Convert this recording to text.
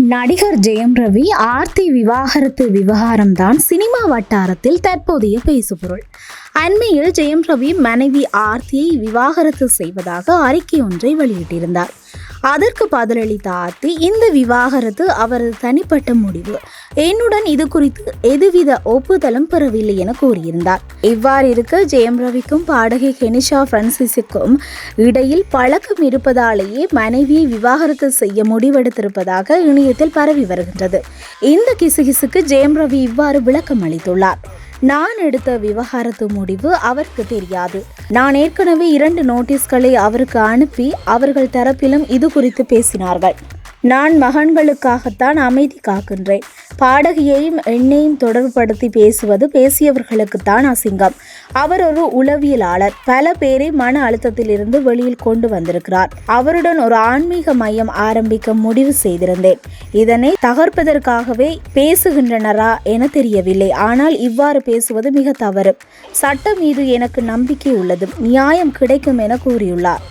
நடிகர் ஜெயம் ரவி ஆர்த்தி விவாகரத்து விவகாரம்தான் சினிமா வட்டாரத்தில் தற்போதைய பேசுபொருள். அண்மையில் ஜெயம் ரவி மனைவி ஆர்த்தியை விவாகரத்து செய்வதாக அறிக்கை ஒன்றை வெளியிட்டிருந்தார். அதற்கு பதிலளித்த ஆர்த்தி இந்த விவாகரத்து அவரது தனிப்பட்ட முடிவு. என்னுடன் இது குறித்து எதுவித ஒப்புதலும் பெறவில்லை என கூறியிருந்தார். இவ்வாறு இருக்க ஜெயம் ரவிக்கும் பாடகி கெனிஷா பிரான்சிஸுக்கும் இடையில் பழக்கம் இருப்பதாலேயே மனைவியை விவாகரத்து செய்ய முடிவெடுத்திருப்பதாக இணையத்தில் பரவி வருகின்றது. இந்த கிசுகிசுக்கு ஜெயம் ரவி இவ்வாறு விளக்கம் அளித்துள்ளார் நான் எடுத்த விவகாரத்து முடிவு அவருக்கு தெரியாது. நான் ஏற்கனவே இரண்டு நோட்டீஸ்களை அவருக்கு அனுப்பி அவர்கள் தரப்பிலும் இது குறித்து பேசினார்கள். நான் மகன்களுக்காகத்தான் அமைதி காக்கின்றேன். பாடகியையும் என்னையும் தொடர்புபடுத்தி பேசுவது பேசியவர்களுக்குத்தான் அசிங்கம். அவர் ஒரு உளவியலாளர். பல பேரை மன அழுத்தத்திலிருந்து வெளியில் கொண்டு வந்திருக்கிறார். அவருடன் ஒரு ஆன்மீக மையம் ஆரம்பிக்க முடிவு செய்திருந்தேன். இதனை தகர்ப்பதற்காகவே பேசுகின்றனரா என தெரியவில்லை. ஆனால் இவ்வாறு பேசுவது மிக தவறு. சட்டம் மீது எனக்கு நம்பிக்கை உள்ளது. நியாயம் கிடைக்கும் என கூறியுள்ளார்.